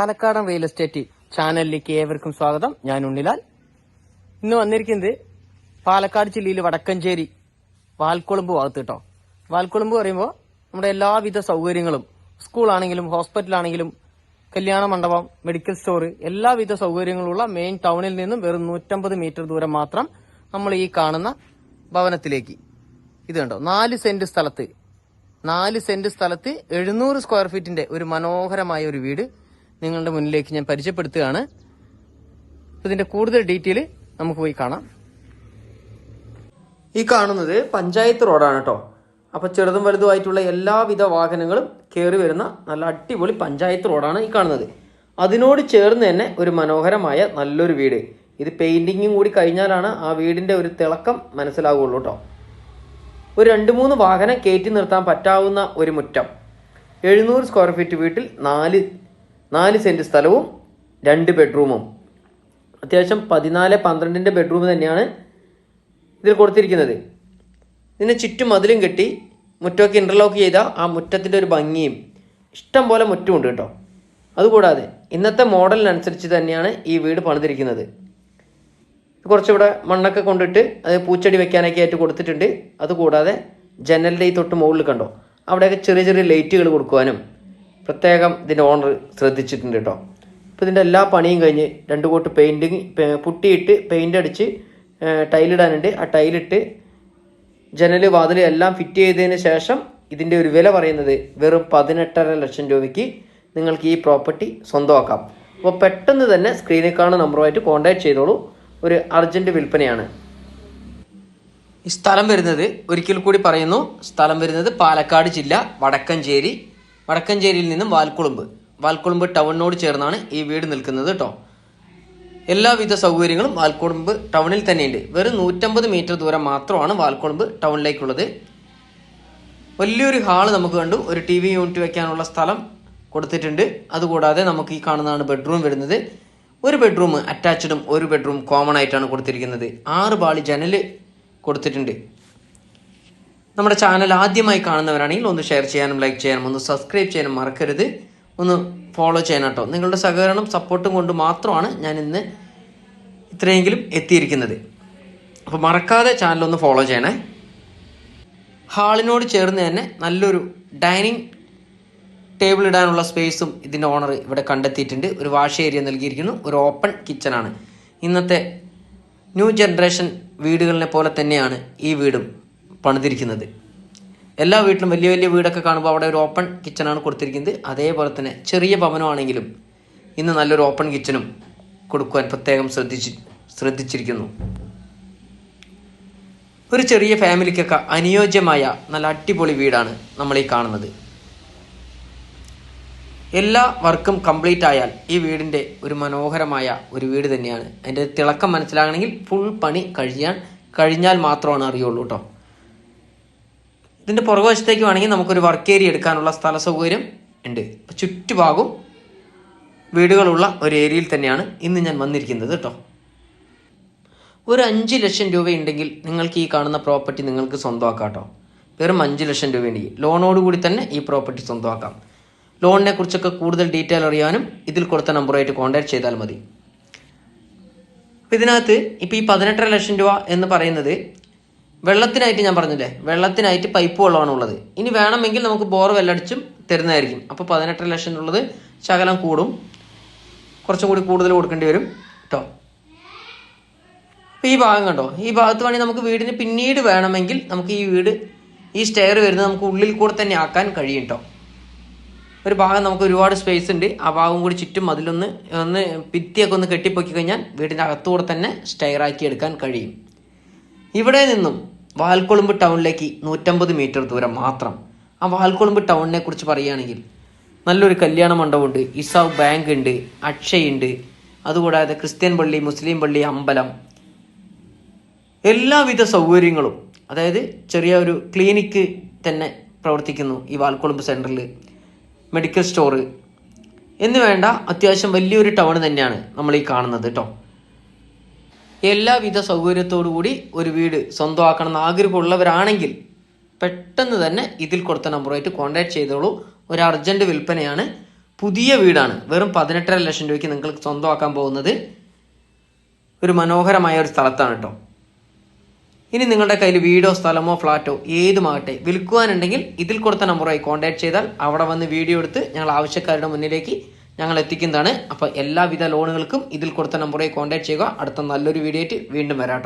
പാലക്കാടൻ real estate ചാനലിലേക്ക് ഏവർക്കും സ്വാഗതം. ഞാൻ ഉണ്ണിലാൽ. ഇന്ന് വന്നിരിക്കുന്നത് പാലക്കാട് ജില്ലയിൽ വടക്കഞ്ചേരി വാൽക്കുളമ്പ് ഭാഗത്ത് കേട്ടോ വാൽക്കുളമ്പ് പറയുമ്പോൾ നമ്മുടെ എല്ലാവിധ സൗകര്യങ്ങളും സ്കൂളാണെങ്കിലും ഹോസ്പിറ്റലാണെങ്കിലും കല്യാണ മണ്ഡപം മെഡിക്കൽ സ്റ്റോർ എല്ലാവിധ സൗകര്യങ്ങളുള്ള മെയിൻ ടൗണിൽ നിന്നും വെറും നൂറ്റമ്പത് മീറ്റർ ദൂരം മാത്രം നമ്മൾ ഈ കാണുന്ന ഭവനത്തിലേക്ക്. ഇത് കണ്ടോ? നാല് സെന്റ് സ്ഥലത്ത് നാല് സെന്റ് സ്ഥലത്ത് എഴുന്നൂറ് സ്ക്വയർ ഫീറ്റിന്റെ ഒരു മനോഹരമായ ഒരു വീട് നിങ്ങളുടെ മുന്നിലേക്ക് ഞാൻ പരിചയപ്പെടുത്തുകയാണ്. ഇതിന്റെ കൂടുതൽ ഡീറ്റെയിൽ നമുക്ക് പോയി കാണാം. ഈ കാണുന്നത് പഞ്ചായത്ത് റോഡാണ് കേട്ടോ. അപ്പൊ ചെറുതും വലുതുമായിട്ടുള്ള എല്ലാവിധ വാഹനങ്ങളും കയറി വരുന്ന നല്ല അടിപൊളി പഞ്ചായത്ത് റോഡാണ് ഈ കാണുന്നത്. അതിനോട് ചേർന്ന് തന്നെ ഒരു മനോഹരമായ നല്ലൊരു വീട്. ഇത് പെയിന്റിങ്ങും കൂടി കഴിഞ്ഞാലാണ് ആ വീടിന്റെ ഒരു തിളക്കം മനസ്സിലാവുള്ളൂ കേട്ടോ. ഒരു രണ്ട് മൂന്ന് വാഹനം കയറ്റി നിർത്താൻ പറ്റാവുന്ന ഒരു മുറ്റം. എഴുന്നൂറ് സ്ക്വയർ ഫീറ്റ് വീട്ടിൽ നാല് നാല് സെന്റ് സ്ഥലവും രണ്ട് ബെഡ്റൂമും. അത്യാവശ്യം പതിനാല് പന്ത്രണ്ടിന്റെ ബെഡ്റൂം തന്നെയാണ് ഇതിൽ കൊടുത്തിരിക്കുന്നത്. ഇതിന് ചുറ്റും മതിലും കെട്ടി മുറ്റമൊക്കെ ഇന്റർലോക്ക് ചെയ്ത ആ മുറ്റത്തിന്റെ ഒരു ഭംഗിയും ഇഷ്ടം പോലെ മുറ്റമുണ്ട് കേട്ടോ. അതുകൂടാതെ ഇന്നത്തെ മോഡലിനനുസരിച്ച് തന്നെയാണ് ഈ വീട് പണിതിരിക്കുന്നത്. കുറച്ചിവിടെ മണ്ണൊക്കെ കൊണ്ടിട്ട് അത് പൂച്ചെടി വെക്കാനൊക്കെ ആയിട്ട് കൊടുത്തിട്ടുണ്ട്. അതുകൂടാതെ ജനലിന്റെ ഈ തൊട്ട് മുകളിൽ കണ്ടോ? അവിടെയൊക്കെ ചെറിയ ചെറിയ ലൈറ്റുകൾ കൊടുക്കുവാനും പ്രത്യേകം ഇതിന്റെ ഓണർ ശ്രദ്ധിച്ചിട്ടുണ്ട് കേട്ടോ ഇപ്പോൾ ഇതിന്റെ എല്ലാ പണിയും കഴിഞ്ഞ് രണ്ട് കോട്ട് പെയിന്റിങ് പുട്ടിയിട്ട് പെയിന്റ് അടിച്ച് ടൈലിടാനുണ്ട് ആ ടൈലിട്ട് ജനൽ വാതിൽ എല്ലാം ഫിറ്റ് ചെയ്തതിന് ശേഷം ഇതിന്റെ ഒരു വില പറയുന്നത് വെറും പതിനെട്ടര ലക്ഷം രൂപയ്ക്ക് നിങ്ങൾക്ക് ഈ പ്രോപ്പർട്ടി സ്വന്തമാക്കാം. അപ്പോൾ പെട്ടെന്ന് തന്നെ സ്ക്രീനിൽ കാണുന്ന നമ്പറുമായിട്ട് കോൺടാക്ട് ചെയ്തോളൂ. ഒരു അർജന്റ് വിൽപ്പനയാണ്. ഈ സ്ഥലം വരുന്നത് ഒരിക്കൽ കൂടി പറയുന്നു സ്ഥലം വരുന്നത് പാലക്കാട് ജില്ല വടക്കഞ്ചേരി വടക്കഞ്ചേരിയിൽ നിന്നും വാൽക്കുളുമ്പ്. വാൽക്കുളുമ്പ് ടൗണിനോട് ചേർന്നാണ് ഈ വീട് നിൽക്കുന്നത് കേട്ടോ എല്ലാവിധ സൗകര്യങ്ങളും വാൽക്കുളുമ്പ് ടൗണിൽ തന്നെയുണ്ട്. വെറും നൂറ്റമ്പത് മീറ്റർ ദൂരം മാത്രമാണ് വാൽക്കുളുമ്പ് ടൗണിലേക്കുള്ളത്. വലിയൊരു ഹാൾ നമുക്ക് കണ്ടു. ഒരു ടി വി യൂണിറ്റ് വെക്കാനുള്ള സ്ഥലം കൊടുത്തിട്ടുണ്ട്. അതുകൂടാതെ നമുക്ക് ഈ കാണുന്നതാണ് ബെഡ്റൂം വരുന്നത്. ഒരു ബെഡ്റൂം അറ്റാച്ച്ഡും ഒരു ബെഡ്റൂം കോമൺ ആയിട്ടാണ് കൊടുത്തിരിക്കുന്നത്. ആറ് പാളി ജനൽ കൊടുത്തിട്ടുണ്ട്. നമ്മുടെ ചാനൽ ആദ്യമായി കാണുന്നവരാണെങ്കിൽ ഒന്ന് ഷെയർ ചെയ്യാനും ലൈക്ക് ചെയ്യാനും ഒന്ന് സബ്സ്ക്രൈബ് ചെയ്യാനും മറക്കരുത്. ഒന്ന് ഫോളോ ചെയ്യണം കേട്ടോ നിങ്ങളുടെ സഹകരണം സപ്പോർട്ടും കൊണ്ട് മാത്രമാണ് ഞാൻ ഇന്ന് ഇത്രയെങ്കിലും എത്തിയിരിക്കുന്നത്. അപ്പോൾ മറക്കാതെ ചാനൽ ഒന്ന് ഫോളോ ചെയ്യണേ. ഹാളിനോട് ചേർന്ന് തന്നെ നല്ലൊരു ഡൈനിങ് ടേബിൾ ഇടാനുള്ള സ്പേസും ഇതിന്റെ ഓണർ ഇവിടെ കണ്ടെത്തിയിട്ടുണ്ട്. ഒരു വാഷ് ഏരിയ നൽകിയിരിക്കുന്നു. ഒരു ഓപ്പൺ കിച്ചണാണ് ഇന്നത്തെ ന്യൂ ജനറേഷൻ വീടുകളിനെ പോലെ തന്നെയാണ് ഈ വീടും. പണിതിരിക്കുന്നത്. എല്ലാ വീട്ടിലും വലിയ വലിയ വീടൊക്കെ കാണുമ്പോൾ അവിടെ ഒരു ഓപ്പൺ കിച്ചണാണ് കൊടുത്തിരിക്കുന്നത്. അതേപോലെ തന്നെ ചെറിയ ഭവനമാണെങ്കിലും ഇന്ന് നല്ലൊരു ഓപ്പൺ കിച്ചനും കൊടുക്കുവാൻ പ്രത്യേകം ശ്രദ്ധിച്ച് ശ്രദ്ധിച്ചിരിക്കുന്നു. ഒരു ചെറിയ ഫാമിലിക്കൊക്കെ അനുയോജ്യമായ നല്ല അടിപൊളി വീടാണ് നമ്മൾ ഈ കാണുന്നത്. എല്ലാ വർക്കും കംപ്ലീറ്റ് ആയാൽ ഈ വീടിന്റെ ഒരു മനോഹരമായ ഒരു വീട് തന്നെയാണ്. അതിന്റെ തിളക്കം മനസ്സിലാകണമെങ്കിൽ ഫുൾ പണി കഴിയാൻ കഴിഞ്ഞാൽ മാത്രമാണ് അറിയുള്ളൂ കേട്ടോ ഇതിന്റെ പുറകുവശത്തേക്ക് വേണമെങ്കിൽ നമുക്കൊരു വർക്ക് ഏരിയ എടുക്കാനുള്ള സ്ഥല സൗകര്യം ഉണ്ട്. ചുറ്റുഭാഗവും വീടുകളുള്ള ഒരു ഏരിയയിൽ തന്നെയാണ് ഇന്ന് ഞാൻ വന്നിരിക്കുന്നത് കേട്ടോ ഒരു അഞ്ച് ലക്ഷം രൂപയുണ്ടെങ്കിൽ നിങ്ങൾക്ക് ഈ കാണുന്ന പ്രോപ്പർട്ടി നിങ്ങൾക്ക് സ്വന്തമാക്കാം കേട്ടോ വെറും അഞ്ച് ലക്ഷം രൂപയുണ്ടെങ്കിൽ. ലോണോടുകൂടി തന്നെ ഈ പ്രോപ്പർട്ടി സ്വന്തമാക്കാം. ലോണിനെ കുറിച്ചൊക്കെ കൂടുതൽ ഡീറ്റെയിൽ അറിയാനും ഇതിൽ കൊടുത്ത നമ്പറുമായിട്ട് കോൺടാക്ട് ചെയ്താൽ മതി. ഇതിനകത്ത് ഇപ്പോൾ ഈ പതിനെട്ടര ലക്ഷം രൂപ എന്ന് പറയുന്നത് വെള്ളത്തിനായിട്ട് ഞാൻ പറഞ്ഞില്ലേ? വെള്ളത്തിനായിട്ട് പൈപ്പ് വെള്ളമാണ് ഉള്ളത് ഇനി വേണമെങ്കിൽ നമുക്ക് ബോർ വെല്ലടിച്ചും തരുന്നതായിരിക്കും. അപ്പോൾ പതിനെട്ടര ലക്ഷം ഉള്ളത് ശകലം കൂടും. കുറച്ചും കൂടി കൂടുതൽ കൊടുക്കേണ്ടി വരും കേട്ടോ ഈ ഭാഗം കണ്ടോ? ഈ ഭാഗത്ത് വേണമെങ്കിൽ നമുക്ക് വീടിന് പിന്നീട് വേണമെങ്കിൽ നമുക്ക് ഈ വീട് ഈ സ്റ്റെയർ വരുന്നത് നമുക്ക് ഉള്ളിൽ കൂടെ തന്നെ ആക്കാൻ കഴിയും കേട്ടോ ഒരു ഭാഗം നമുക്ക് ഒരുപാട് സ്പേസ് ഉണ്ട്. ആ ഭാഗം കൂടി ചുറ്റും അതിലൊന്ന് ഒന്ന് ഭിത്തിയൊക്കെ ഒന്ന് കെട്ടിപ്പൊക്കി കഴിഞ്ഞാൽ വീടിന്റെ അകത്തുകൂടെ തന്നെ സ്റ്റെയർ ആക്കി എടുക്കാൻ കഴിയും. ഇവിടെ നിന്നും വാൽക്കൊളുമ്പ് ടൗണിലേക്ക് നൂറ്റമ്പത് മീറ്റർ ദൂരം മാത്രം. ആ വാൽക്കൊളുമ്പ് ടൗണിനെ കുറിച്ച് പറയുകയാണെങ്കിൽ നല്ലൊരു കല്യാണ മണ്ഡപമുണ്ട്. ഇസാവ് ബാങ്ക് ഉണ്ട് അക്ഷയുണ്ട് അതുകൂടാതെ ക്രിസ്ത്യൻ പള്ളി മുസ്ലിം പള്ളി അമ്പലം. എല്ലാവിധ സൗകര്യങ്ങളും അതായത് ചെറിയ ഒരു ക്ലിനിക്ക് തന്നെ പ്രവർത്തിക്കുന്നു ഈ വാൽക്കൊളുമ്പ് സെന്ററിൽ മെഡിക്കൽ സ്റ്റോറ്. എന്ന് വേണ്ട അത്യാവശ്യം വലിയൊരു ടൗൺ തന്നെയാണ് നമ്മൾ ഈ കാണുന്നത് കേട്ടോ എല്ലാവിധ സൗകര്യത്തോടു കൂടി ഒരു വീട് സ്വന്തമാക്കണം എന്ന് ആഗ്രഹമുള്ളവരാണെങ്കിൽ പെട്ടെന്ന് തന്നെ ഇതിൽ കൊടുത്ത നമ്പറുമായിട്ട് കോൺടാക്ട് ചെയ്തോളൂ. ഒരു അർജന്റ് വിൽപ്പനയാണ്. പുതിയ വീടാണ്. വെറും പതിനെട്ടര ലക്ഷം രൂപയ്ക്ക് നിങ്ങൾക്ക് സ്വന്തമാക്കാൻ പോകുന്നത്. ഒരു മനോഹരമായ ഒരു സ്ഥലത്താണ് കേട്ടോ. ഇനി നിങ്ങളുടെ കയ്യിൽ വീടോ സ്ഥലമോ ഫ്ലാറ്റോ ഏതുമാകട്ടെ വിൽക്കുവാനുണ്ടെങ്കിൽ ഇതിൽ കൊടുത്ത നമ്പറുമായി കോൺടാക്ട് ചെയ്താൽ അവിടെ വന്ന് വീഡിയോ എടുത്ത് ഞങ്ങൾ ആവശ്യക്കാരുടെ മുന്നിലേക്ക് ഞങ്ങൾ എത്തിക്കുന്നതാണ് അപ്പോൾ എല്ലാവിധ ലോണുകൾക്കും ഇതിൽ കൊടുത്ത നമ്പറെ കോൺടാക്ട് ചെയ്യുക. അടുത്ത നല്ലൊരു വീഡിയോ ആയിട്ട് വീണ്ടും വരാം